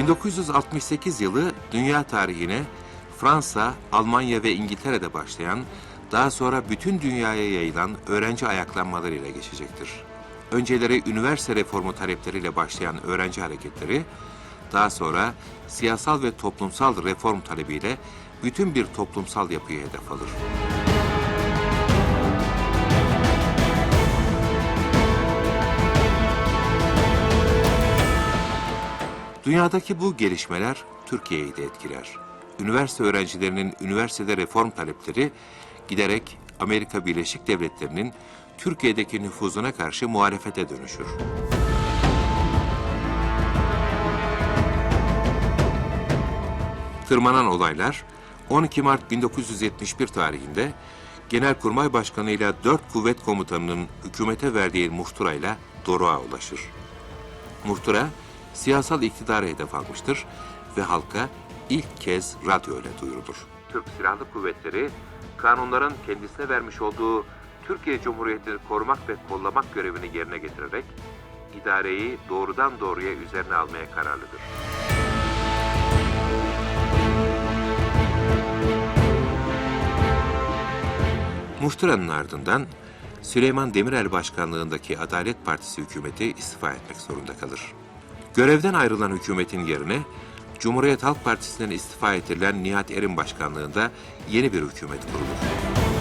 1968 yılı dünya tarihine Fransa, Almanya ve İngiltere'de başlayan, daha sonra bütün dünyaya yayılan öğrenci ayaklanmaları ile geçecektir. Önceleri üniversite reformu talepleriyle başlayan öğrenci hareketleri, daha sonra siyasal ve toplumsal reform talebiyle bütün bir toplumsal yapıyı hedef alır. Dünyadaki bu gelişmeler Türkiye'yi de etkiler. Üniversite öğrencilerinin üniversitede reform talepleri giderek Amerika Birleşik Devletleri'nin Türkiye'deki nüfuzuna karşı muhalefete dönüşür. Tırmanan olaylar 12 Mart 1971 tarihinde Genelkurmay Başkanı ile dört kuvvet komutanının hükümete verdiği muhtırayla Doruk'a ulaşır. Muhtıra, siyasal iktidarı hedef almıştır ve halka ilk kez radyo ile duyurulur. Türk Silahlı Kuvvetleri, kanunların kendisine vermiş olduğu Türkiye Cumhuriyeti'ni korumak ve kollamak görevini yerine getirerek idareyi doğrudan doğruya üzerine almaya kararlıdır. Muhtıranın ardından Süleyman Demirel başkanlığındaki Adalet Partisi hükümeti istifa etmek zorunda kalır. Görevden ayrılan hükümetin yerine Cumhuriyet Halk Partisi'nden istifa ettirilen Nihat Erim başkanlığında yeni bir hükümet kurulur.